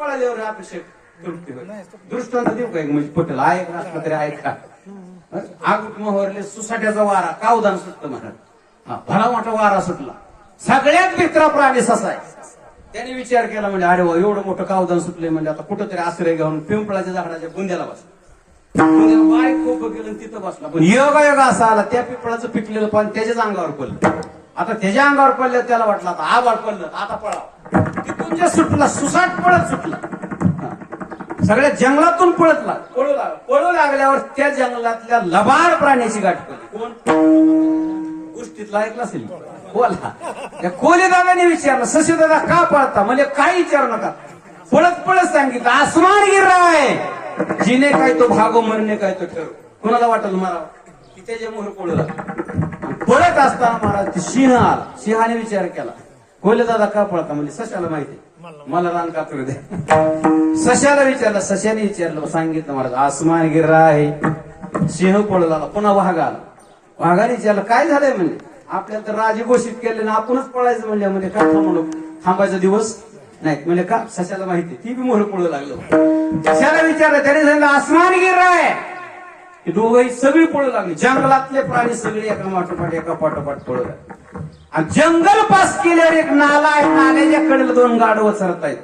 पळाल्यावर होईल दृष्टांत देऊ का एक म्हणजे पटेल ऐक असलं तरी ऐका आगुट मोहरले सुसाट्याचा वारा. कावदान सुटत म्हणत हा भला मोठा वारा सुटला. सगळ्यात मित्रा प्राणी ससा आहे. त्याने विचार केला म्हणजे अरे वा एवढं मोठं कावदान सुटले म्हणजे आता कुठंतरी आश्रय घेऊन पिंपळाच्या झाडाच्या बुंद्याला बसला बायको बघेल आणि तिथं बसला. पण योगा योगा असा आला. त्या पिंपळाचं पिकलेलं पान त्याच्याच अंगावर पडलं. आता त्याच्या अंगावर पडलं त्याला वाटलं आता आबाळ पडलं आता पळा तिथून जे सुटला सुसाट पळत सुटला. सगळ्या जंगलातून पळतला. पळू लाग पळू लागल्यावर त्या जंगलातल्या लबाड प्राण्याची गाठ पडली. कोण? गोष्टीतला ऐकला असेल? बोला. त्या कोली दादाने विचारलं सशी दादा का पळता? म्हणजे काय विचारू नका. पळत पळत सांगितलं आसमान गिराय जिने काय तो भागो मरणे काय तो ठरव. कुणाला वाटल मला की त्याच्या मोहर पळू लागला. पळत असताना महाराज सिंह आला. सिंहाने विचार केला. कोले दादा का? पळता म्हणजे सशाला माहिती मला रान का करू दे? सशाला विचारलं सशाने विचारलं सांगितलं महाराज आसमान गिरा आहे सिंह पळला लागला पुन्हा वाघ आला. वाघाने विचारलं काय झालंय म्हणजे आपल्याला तर राजे घोषित केले ना आपणच पळायचं म्हणजे म्हणजे का थांबलो थांबायचा दिवस नाही. म्हणजे का? सशाला माहिती ती बी मोहर पळू लागलं. सशाला विचारलं त्याने सांगितलं आसमान गिरा आहे. दोघही सगळी पळू लागली. जंगलातले प्राणी सगळे एका माठोपाठ एका पाठोपाठ पळू लागले. जंगल पास केल्यावर एक नाला आहे नाल्याच्या कडेला दोन गाडवं चरत आहेत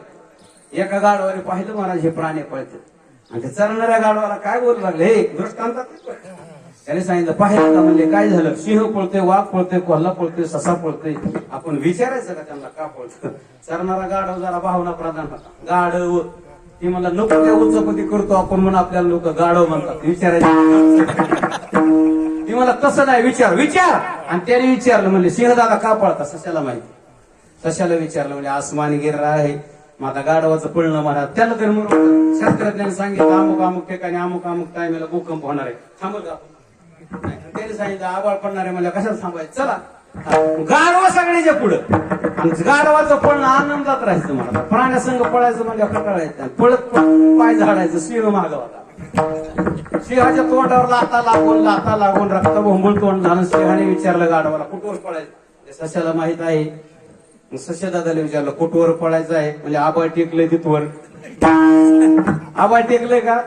एका गाडवाने पाहिलं महाराज हे प्राणी पळतात. आणि ते चरणाऱ्या गाडवाला काय बोलू लागले? हे दृष्टांतात त्याने सांगितलं पाहिलं का म्हणजे काय झालं? सिंह पळतोय वाघ पळतोय कोल्हा पळतोय ससा पळतोय. आपण विचारायचं का त्यांना का पळत चरणारा गाडव जरा भावना प्रधान गाडव ती म्हणला नको त्या उच्चपती करतो आपण म्हणून आपल्याला लोक गाडव म्हणतात. विचारायचं. ती मला तसं नाही विचार विचार. आणि त्याने विचारलं म्हणले सिंहदादा का पळता? सशाला माहिती. सशाला विचारलं म्हणजे आसमान गिर आहे माझा गाडवाचं पळणं म्हणा. त्याला तर म्हणून शास्त्रज्ञाने सांगितलं अमुक अमुक ठिकाणी अमुक अमुक टायमेला भूकंप होणार आहे. थांबल का त्याने सांगितलं आबाळ पडणार आहे मला कशाला थांबायचं चला. गाडवा सगळ्याच्या पुढं. आणि गाडवाचं पळणं आनंदात राहायचं मला प्राण्यासंग पळायचं म्हणजे कटाळायचं पळत पळत पाय झाडायचं सिंह मागवता सिंहाच्या तोंडावर लाता लागून लाता लागून रक्त बोंबळ तोंड झालं. सिंहाने विचारलं गाडवाला कुठवर पळायचं? सशाला माहीत आहे. सशा सश्या दादाला विचारलं कुठवर पळायचं आहे? म्हणजे आबा टेकलंय तिथवर. आबा टेकलंय का?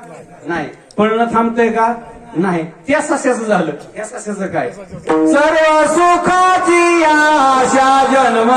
नाही. पळणं थांबतंय का? नाही. त्या सस्याचं झालं. त्या सस्याचं काय? सर्व सुखाची आशा जन्म